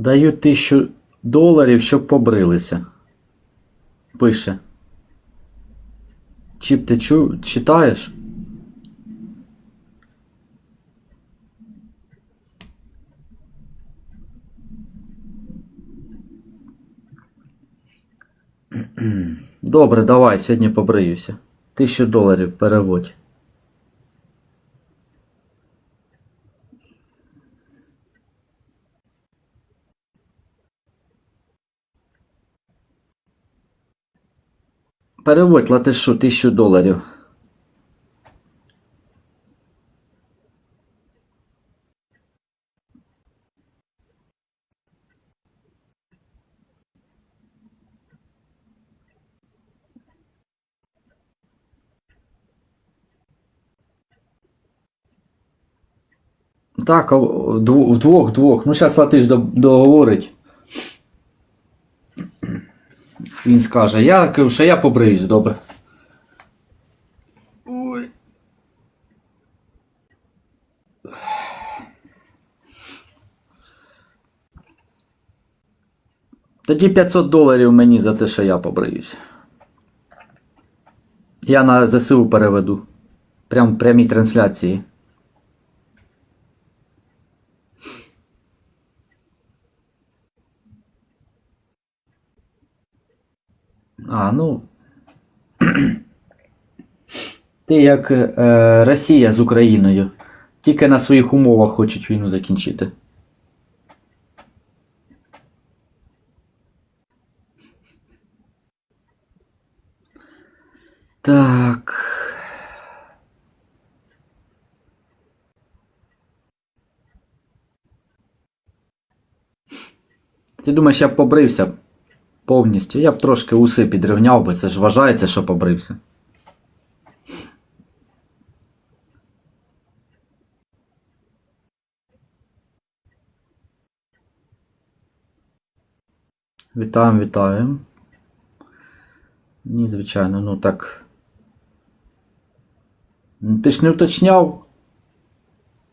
Даю тисячу доларів, щоб побрилися. Пише. Чіп, ти чу... читаєш? Добре, давай, сьогодні побриюся. Тисячу доларів переводь. Переводь латишу тисячу доларів. Так, о- дво- вдвох, двох. Ну, зараз латиш договорить. Він скаже, я кажу, що я побриюсь, добре. Ой. Тоді 500 доларів мені за те, що я побриюсь. Я на ЗСУ переведу. Прям в прямій трансляції. А, ну. Ти як е, Росія з Україною. Тільки на своїх умовах хочуть війну закінчити. Так. Ти думаєш, я побрився повністю? Я б трошки уси підрівняв би, це ж вважається, що побрився. Вітаємо, вітаємо. Ні, звичайно, ну так. Ну, Ти ж не уточняв,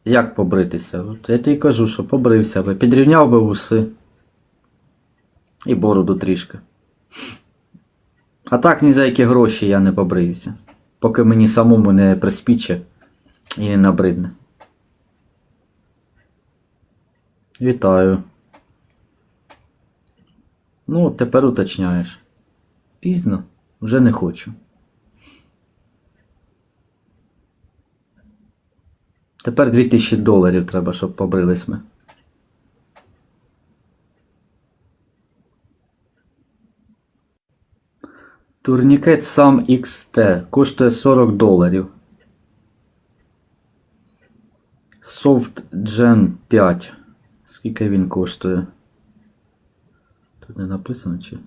як побритися. От я тобі кажу, що побрився би, підрівняв би уси. І бороду трішки. А так ні за які гроші я не побриюся. Поки мені самому не приспіче і не набридне. Вітаю. Ну, тепер уточняєш. Пізно, вже не хочу. Тепер 2000 доларів треба, щоб побрились ми. Турнікет сам XT коштує 40 доларів. Soft Gen 5. Скільки він коштує? Тут не написано чи.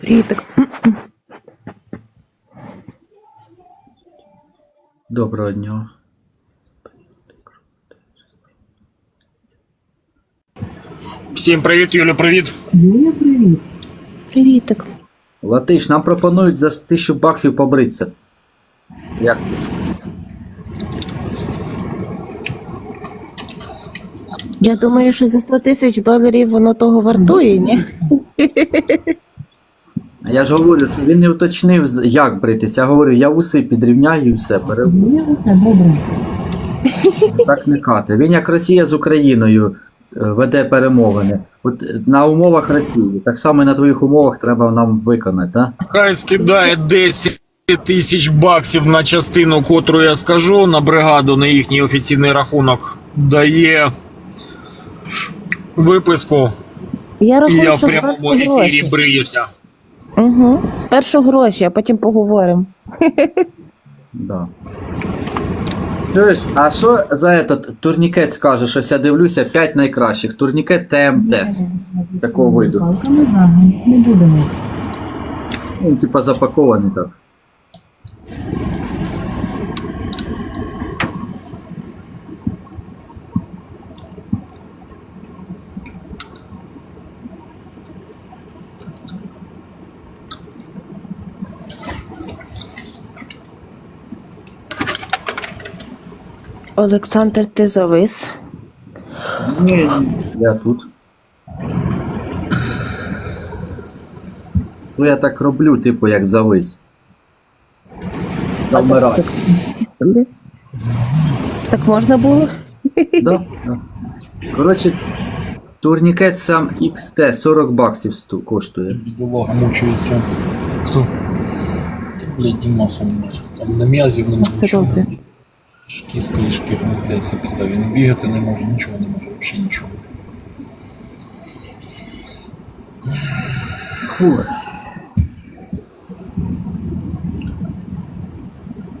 Привітик. Доброго дня. Всім привіт, Юля, привіт. Юля, привіт. Привітик. Латиш, нам пропонують за 1000 баксів побритися. Як ти? Я думаю, що за 100 тисяч доларів воно того вартує, ні? Я ж говорю, що він не уточнив, як бритися. Я говорю, я уси підрівняю і все, це добре. Так не кати. Він як Росія з Україною веде перемовини. От е, на умовах Росії, так само і на твоїх умовах треба нам виконати, так? Хай скидає 10 тисяч баксів на частину, котру я скажу, на бригаду на їхній офіційний рахунок дає виписку, Я і я в що прямому спершу ефірі гроші. бриюся. Угу. Спершу гроші, а потім поговоримо. Да. Чуєш, а що за этот турнікет скаже, що я дивлюся 5 найкращих. Турнікет ТМТ. Такого виду. Палками загнуть не будемо. Ну, типа запакований так. Олександр, ти завис. Ні, я тут. Ну я так роблю, типу, як завис. Завмираю. Так, так, так можна було? Да, да. Коротше, турнікет сам XT 40 баксів сту- коштує. Бідолага мучується. Хто? Та, блядь, Дімас, он, там на м'язів нема. Все добре. Кістка і шкіра, ну, блядь, це пізда. Він бігати не може, нічого не може, взагалі нічого. Фу.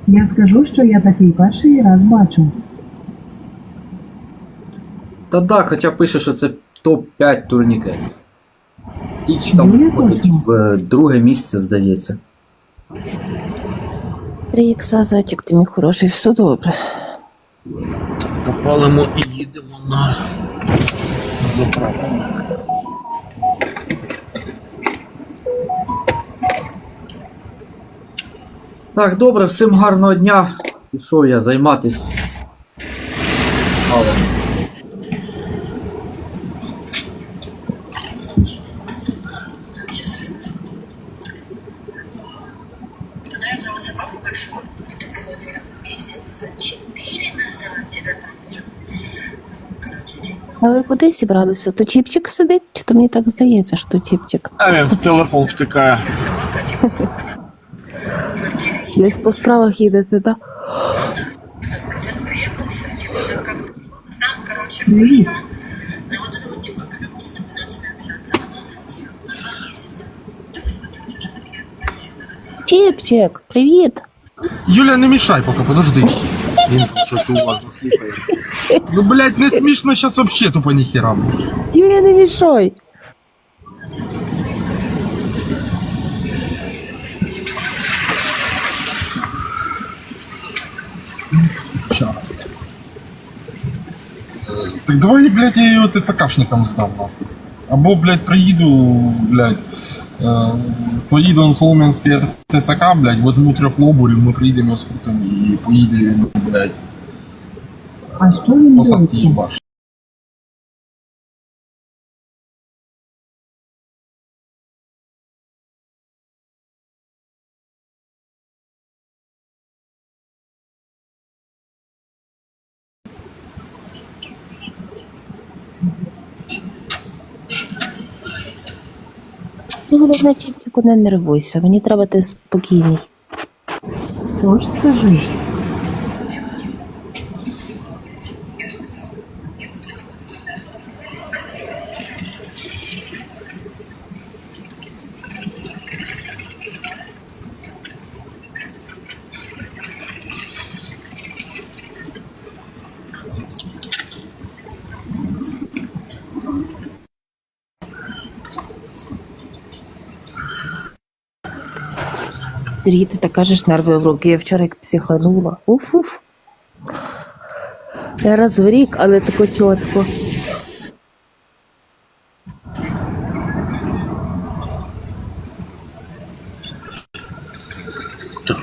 Я скажу, що я такий перший раз бачу. Та да, хоча пише, що це топ-5 турнікетів. Тіч там Дуже входить точно. в е, друге місце, здається. Три ікса, зайчик, ти мій хороший, все добре. Так, попалимо і їдемо на заправку. Так, добре, всім гарного дня. Пішов я займатись. Але куди зібралися? То чіпчик сидить? Чи то мені так здається, що чіпчик? А він в телефон втикає. собака, типа, понятно, в квартире. И Десь по справах їдете, так? он заходит, он приехал, все, типа, так как-то. Там, короче, было, но вот это вот, типа, когда мы с тобой начали общаться, оно затихло на два месяца. Так смотрите, уже я просила, наверное, Чіпчик, привіт! Юля, не мішай поки, подожди. Він тут щось уважно слухає. Ну, блядь, не смішно зараз вообще тупо ніхера. Юля, не мішай! Так давай, блядь, я його ТЦКшникам здам. Або, блядь, приїду, блядь, е, поїду на Солом'янське ТЦК, блядь, возьму трьох лобурів, ми прийдемо з крутим і поїде він, блядь, А що він посадки їбаш. Ти головне, тільки не нервуйся, мені треба ти спокійний. Тож скажи, Сергій, ти так кажеш нерви в руки. Я вчора як психанула. Уф-уф. Я раз в рік, але тако чітко.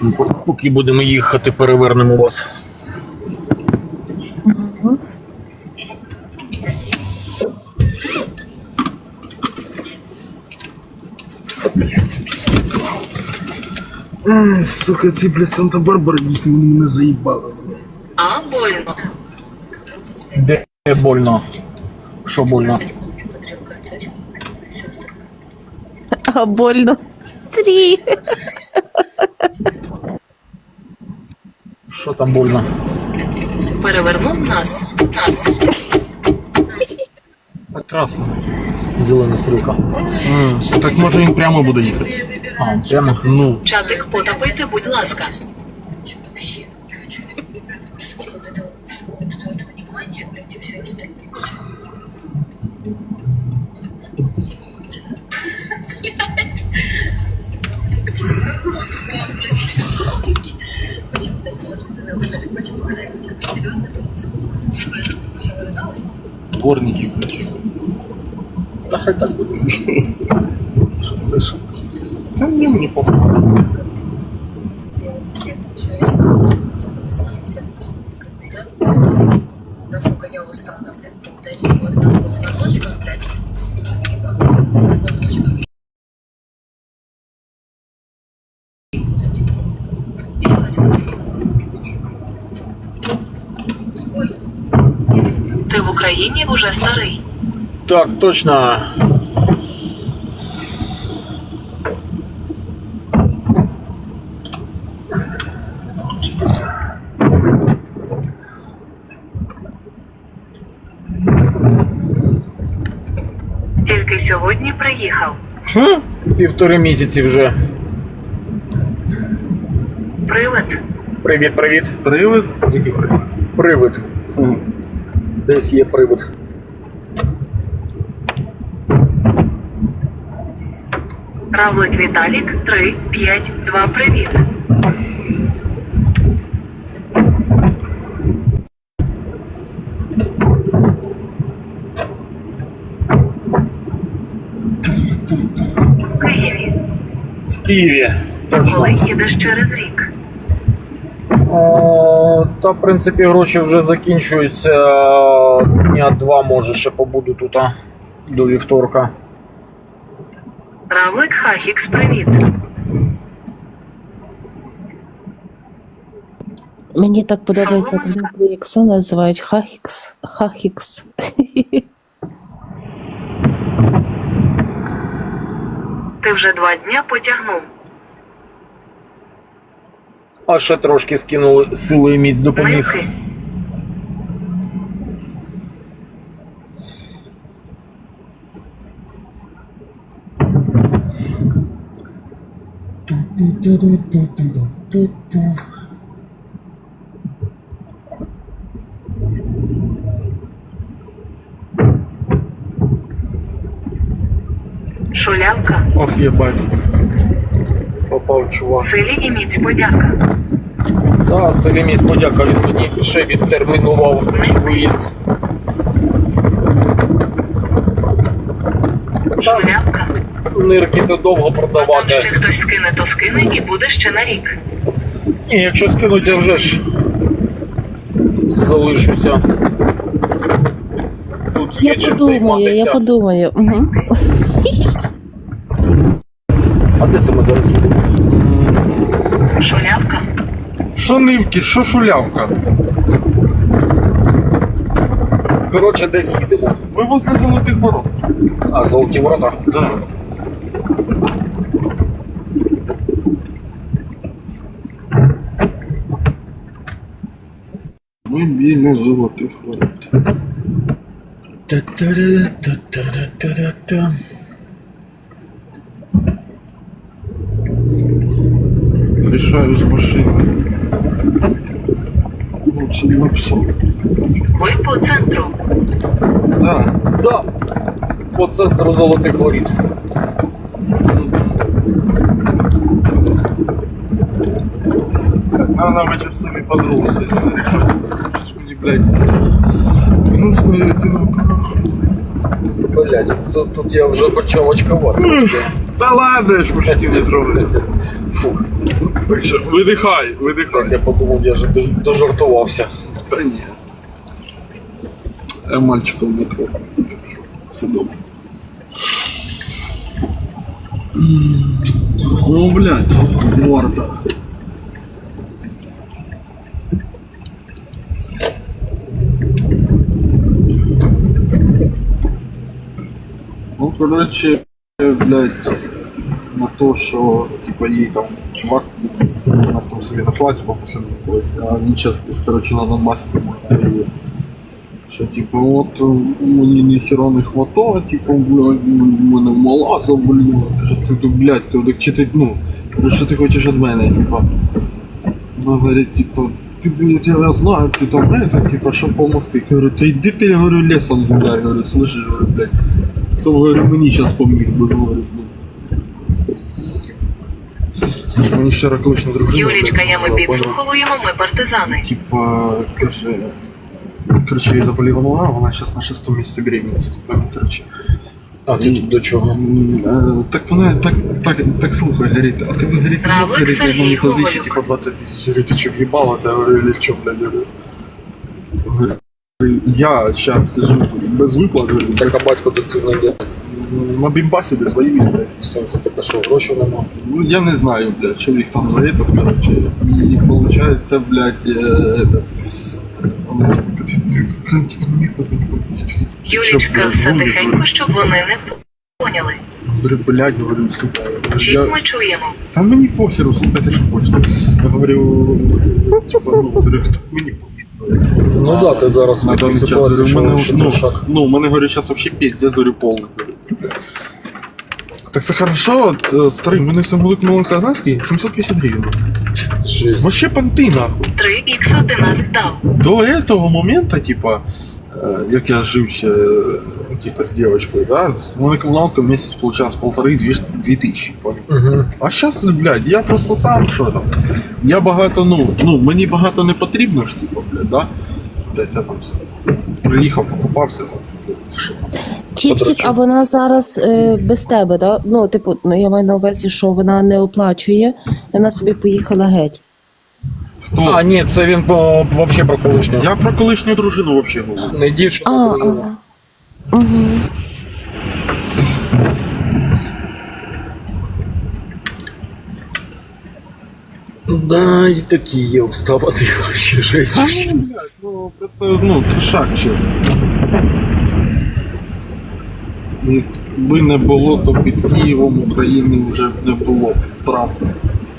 Ну, поки будемо їхати, перевернемо вас. Сука, ці, блядь, Санта-Барбара їхні, вони мене заїбали, блядь. А, больно. Де больно? Що больно? А больно. Срі. Що там больно? Перевернув нас. Нас. Прекрасно. Зелена стрілка. Так може він прямо буде їхати. А, прямо? Ну, Чатик потопити, будь ласка. Вообще, не Да так будет. Что слышал? Да мне не пофиг. Насколько я устала, блядь, вот эти вот там вот звоночка, блядь, и ебалась. Два звоночка. Ты в Украине уже старый. Так, точно. Тільки сьогодні приїхав. Півтори місяці вже. Привид. Привіт, привіт. Привид? Який привид? Привид. Десь є привид. Равлик Віталік 3, 5, 2, привіт. У Києві. В Києві. Точно. Коли їдеш через рік. О, та, в принципі, гроші вже закінчуються. Дня два, може, ще побуду тут до вівторка. Равлик Хахікс, привіт. Мені так подобається, Соломочка. коли ікса називають хахікс. Хахікс. Ти вже два дня потягнув. А ще трошки скинули силу і міць допоміг. Нивки. Шулявка. Ох, єбать. Попав чувак. Силі і міць подяка. Та, селі міць подяка, він мені ще відтермінував виїзд. Шулявка. Нирки то довго продавати. А там ще хтось скине, то скине і буде ще на рік. Ні, якщо скинуть, я вже ж залишуся. Тут є Я чим подумаю, я подумаю. Угу. А де це ми зараз? Шулявка. Що нивки, що шулявка? Коротше, десь їдемо. Ви возле золотих ворот. А, золоті ворота. Да. Ми біля золотих ворот. Та-та-ра-та-та-ра-та-ра-та. Рішаю з машини. Це написав. Ви по центру. Да. Да. По центру золотих воріт. Так, надо на вечір собі подругу сьогодні нарішати. Блядь, грустно і одиноко. Блядь, це тут я вже почав очкувати. Та ладно, ж мужики не трогай. Фух, Так що, видихай, видихай. я подумав, я вже дож- дожартувався. Та ні. Я мальчиком не трогаю. Все добре. Ну, блядь, морда. Короче, блядь, на то, що типа їй там чувак якийсь вона в собі нашла, типа посеред колись, а він десь, короче, на Донбасі прямує. Що типа от мені ніхіра не хватає, типа, блядь, мене мала заболіла. Що ти блядь, так чи ти, ну, що ти хочеш від мене, типа. Вона говорить, типа, ти, блядь, я знаю, ти там типа, щоб помогти. Я говорю, ти йди ти, я говорю, лесом гуляй, говорю, слышиш, говорю, блядь. Хто, говорю, мені зараз поміг би, говорю, блядь. Слушай, мені ще колишня дружина. Юлічка, блядь, я ми була, поняла? підслуховуємо, ми партизани. Типа, каже, короче, їй заболіла нога, вона зараз на шестому місці беременності. Короче. А ти тут до чого? М, е, Так вона так, так, так слухай, говорить, а ти говорить, не Равлик мог, говорить, Сергій одному позичі, Гоголюк. типа 20 тисяч. Говорю, ти що, в'їбалася? Я говорю, или що, блядь, я говорю. Говорю, Я зараз сижу без виплат, говорю, Так а батько дитина де? на бімбасі без воїв, блядь. В сенсі таке, що грошей нема. Ну, я не знаю, блядь, что их там за этот, короче. И получается, блядь, э, это... Он, типа, ты- ты- ты, типа, не мог, не мог. Юлічка, все тихенько, щоб вони не поняли. Говорю, блядь, говорю, сука. Чим Я... ми чуємо? Та мені похеру, слухайте, що хочете. Я говорю, ну, типа, ну, говорю, хто мені Ну да, ти зараз в на такій ситуації, що мене, ще ну, ну, у мене, говорю, зараз вообще пиздец, говорю, повний. Так це хорошо, от, е, старий, мене все молик казахський, 750 гривень. Жесть. Вообще понты нахуй. 3х ти нас здав. До этого момента, типа, э, як я жив ще, э, типа, с девочкой, да, у мене коммуналка в месяц получалась полторы-две две тысячи, понял? Угу. А зараз, блядь, я просто сам що там. Я багато, ну, ну, мені багато не потрібно ж, типу, блядь, да? Десь я там все, приїхав, покупався там, блядь, що там. Чіпчик, а вона зараз е, без тебе, да? Ну, типу, ну я маю на увазі, що вона не оплачує, вона собі поїхала геть. Хто? А, ні, це він по, вообще про колишню. Я про колишню дружину взагалі говорю. Не дівчину, А, а дружину. Угу. Да, і такі є обставини, вообще жесть. Ну, блядь, ну, просто, ну, трешак, чесно. Якби не було, то під Києвом України вже б не було б Трампа.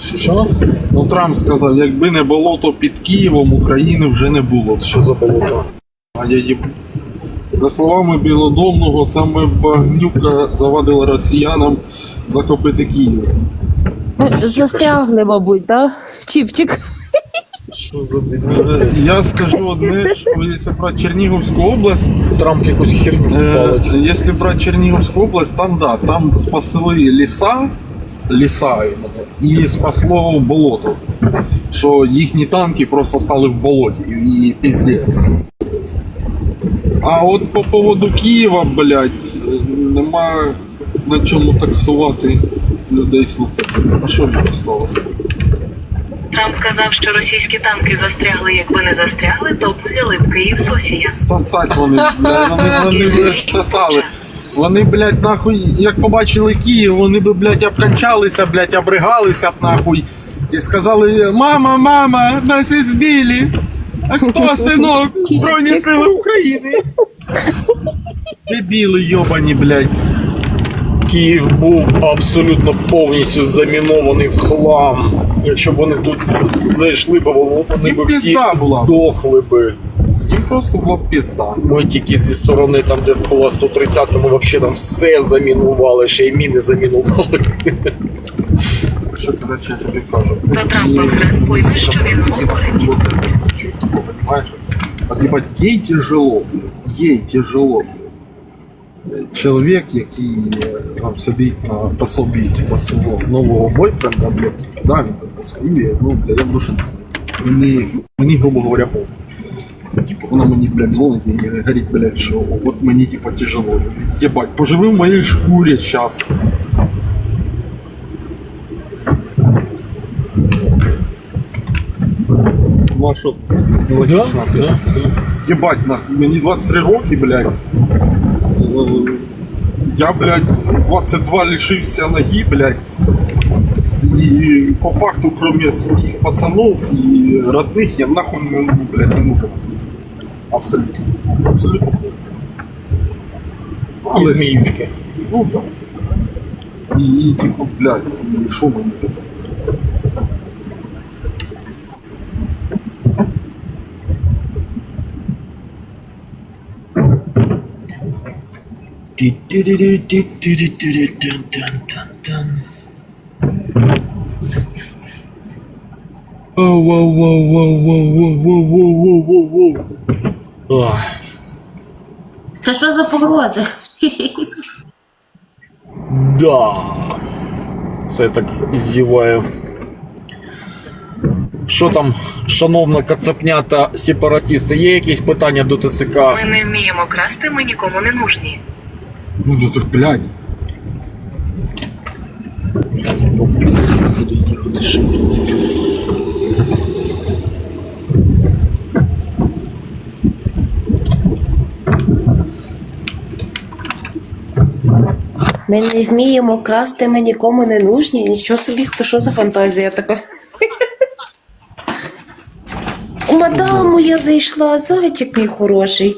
Що? Ну, Трамп сказав, якби не було, то під Києвом України вже не було. б. Що за болото? А я їб... За словами Білодомного, саме багнюка завадила росіянам захопити Київ. Ну, Застрягли, мабуть, да? Чіпчик. Що за дебіл? Я скажу одне, що якщо брати Чернігівську область, Трамп якусь херню Э, палить. Если брать область, там да, там спасли леса, іменно, і спасло болото. Що їхні танки просто стали в болоті і піздець. А от по поводу Києва, блядь, нема на чому таксувати людей слухати. А що мені сталося? Трамп казав, що російські танки застрягли, якби не застрягли, то б взяли б Київ Сосія. Сосать вони, блядь, вони, вони, блядь, сосали. Вони, блядь, нахуй, як побачили Київ, вони би, блядь, обкончалися, блядь, обригалися б нахуй. І сказали, мама, мама, нас збили. А хто, синок? Збройні сили України. Дебіли йобані, блядь. Київ був абсолютно повністю замінований в хлам. Якщо б вони тут зайшли б, вони б всі здохли би. Їм просто була пізда. Ми тільки зі сторони, там, де була 130 ми взагалі там все замінували, ще й міни замінували. Що, коротше, я тобі кажу. До Трампа хрен пойми, що він говорить. Понимаешь? От ебать, ей тяжело, ей тяжело. Чоловік, який е, там сидить на пособі, типу, свого нового бойфренда, блядь, да, він там тасує, ну, блядь, я в. Мені, мені, грубо говоря, похуй. Типу, вона мені, блядь, дзвонить і говорить, блядь, що от мені, типу, тяжело. Єбать, поживи в моїй шкурі щас. Ну, а що? Нелогічно. да? Єбать, нахуй, мені 23 роки, блядь. Е, Я, блядь, 22 лишився ноги, блядь. І по факту, кроме своїх пацанов і родних, я нахуй не, блядь, не нужен. Абсолютно. Абсолютно. І Але, зміюшки. ну, да. І, і типу, блядь, і що мені тепер? Ах, Це що за погрози? Да. Це я так зіваю. Що там, шановна кацапнята сепаратісти, є якісь питання до ТЦК? Ми не вміємо красти, ми нікому не нужні. Ну, да так, блядь. Ми не вміємо красти, ми нікому не нужні. Нічого собі, то що за фантазія така? У мадаму я зайшла, зайчик мій хороший.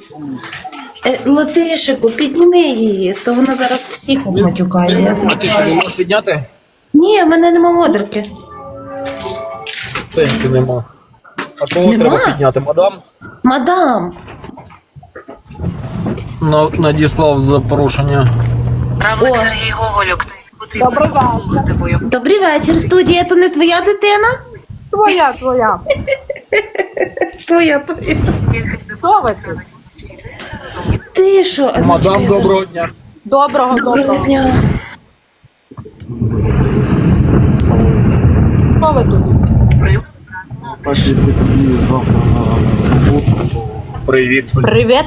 Е, Латишику, підніми її, то вона зараз всіх матюкає. Я А ти що, не кажу. можеш підняти? Ні, в мене нема модерки. Сенсі нема. А кого Нема? треба підняти, мадам? Мадам, На- надіслав запрошення. Равлик О. Сергій Гоголюк. Потрібно послухати бою. добрий вечір, студія. То не твоя дитина? Твоя, твоя. Твоя, твоя. Хто ви тут? Ти що? Мадам, доброго дня. Доброго, Доброго дня. Хто ви тут? Привіт. Привіт,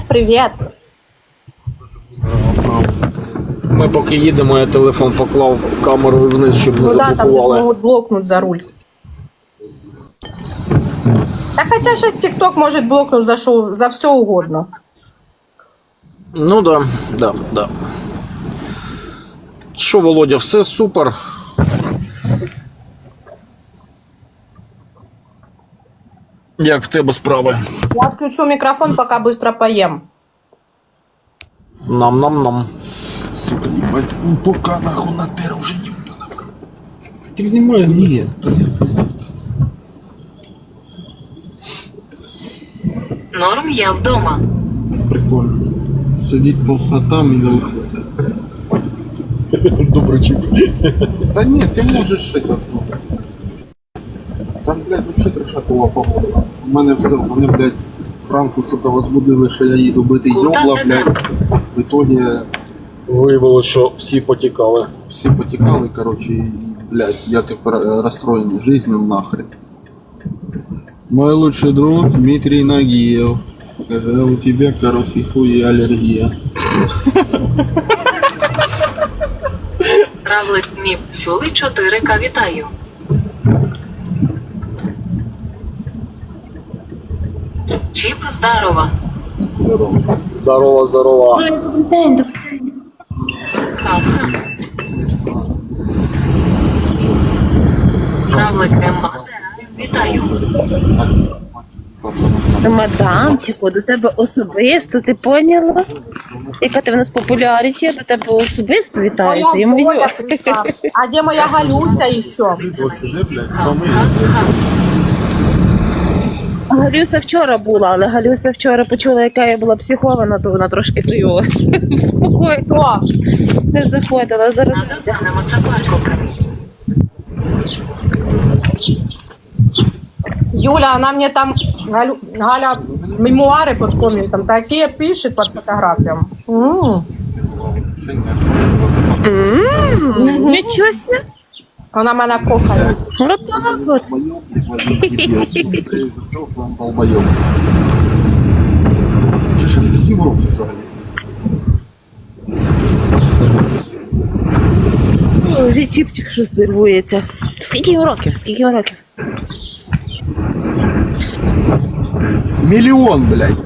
Ми поки їдемо, я телефон поклав камерою вниз, щоб не Ну да, там же ж заблокували. блокнуть за руль. Та хотя сейчас ТикТок может блокнуть за, шо, за все угодно. Ну да, да, да. Що, Володя, все супер. Як в тебе справи? Я отключу микрофон, пока быстро поем. Нам-нам-нам. Сука, їбать, ну, пока нахуй на теру вже їбана. Ти знімаєш? Ні, то я блядь. Норм я вдома. прикольно. Сидіть по хатам і не виходити. Добрий чіп. Та ні, ти можеш это, ну. Там, блядь, вообще трешакова погода. У мене все, вони, блядь, Франку, сука, возбудили, що я їду бити йобла, блядь. В итоге Виявилося, що всі потікали. всі потікали, короче, і, блядь, я тепер е, розстроєний жизнью нахрен. Мой лучший друг Дмитрий Нагиев. Каже, у тебя короткий хуй и аллергия. Равлик Міп Фюли 4К вітаю. Чіп здарова. Здорово, здорово. Ой, Добрий день, добрий день. Ха-ха. Равлик МАД. Вітаю. Мадамчику, до тебе особисто, ти поняла? Яка ти в нас популяріті, до тебе особисто вітаються. Моя Йому Зоя. А где моя Галюся еще? Ха-ха-ха. Галюся вчора була, але Галюся вчора почула, яка я була психована, то вона трошки його спокійно не заходила. Зараз. Юля, она мне там, Галю, Галя, мемуары под комментом такие пишет под фотографиям. М. нічого ся. Она меня кохает. Отак от. Долбоёб. Чи ще скільки років взагалі? Чіпчик щось нервується. Скільки йому років? Скільки йому років? Мільйон, блядь.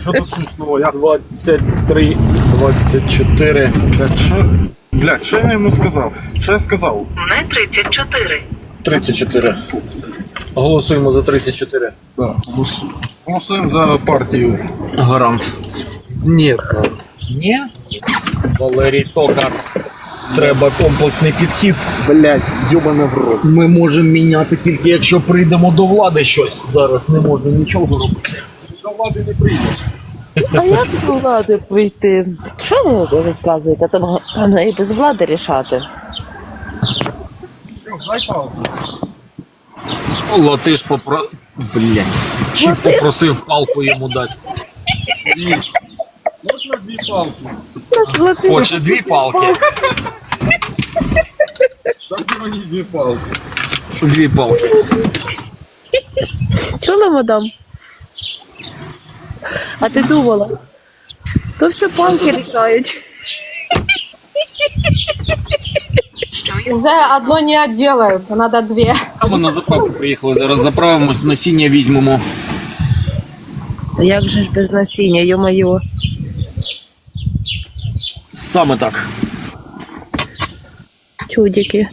Що тут смішного? Я 23, 24. Блядь, що? Блядь, що я йому сказав? Що я сказав? Не 34. 34. Голосуємо за 34. Да, голосу- Голосуємо за партію. Гарант. Ні. Ні? Валерій Токар. Треба комплексний підхід. Блядь, йобане в рот. Ми можемо міняти тільки якщо прийдемо до влади щось. Зараз не можна нічого робити. До влади не прийде. А як до влади прийти? Що ви розказуєте? Там головне і без влади рішати. Дай палку. Латиш попро... Блять. Чіп попросив палку йому дати. Можна дві палки? Хоче дві палки. Дайте мені дві палки. Що дві палки. Чула, мадам? А ти думала? То все панки рішають. Уже одно не отделаются, надо две. Ми на заправку приїхали, зараз заправимось, насіння візьмемо. Як же ж без насіння, йо-моє. Саме так. Чудики.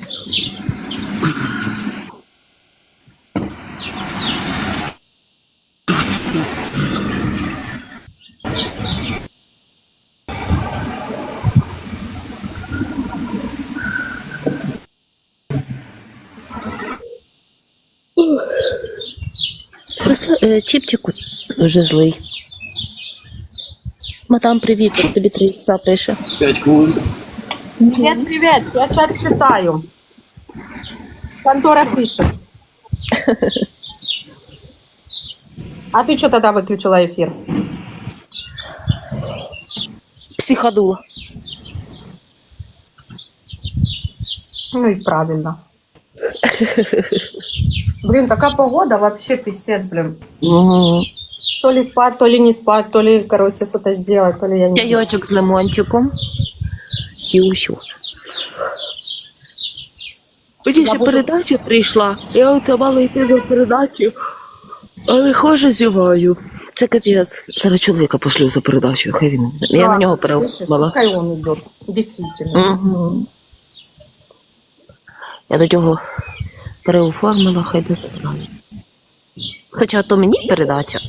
Е, чіпчику вже злий. Мадам, привіт, тут тобі три ікса пише. 5 хвилин. Привет, привет, я чат читаю. Контора пишет. А ты что тогда выключила эфир? Психодула. Ну и правильно. Блин, такая погода вообще пиздец, блин. Угу. То ли спать, то ли не спать, то ли, короче, что-то сделать, то ли я не знаю. Чайочок з лимончиком. І усю. Мені ще буду- передача прийшла. Я оце мала йти за передачу, але хоже зіваю. Це капець. Зараз чоловіка пошлю за передачу, хай він. Я на нього переувала. Пускай он идет, действительно. Угу. Я до нього переоформила, хай не забирає. Хоча то мені передача.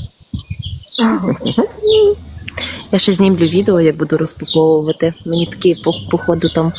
Я ще знімлю відео, як буду розпаковувати. Мені такі по- походу там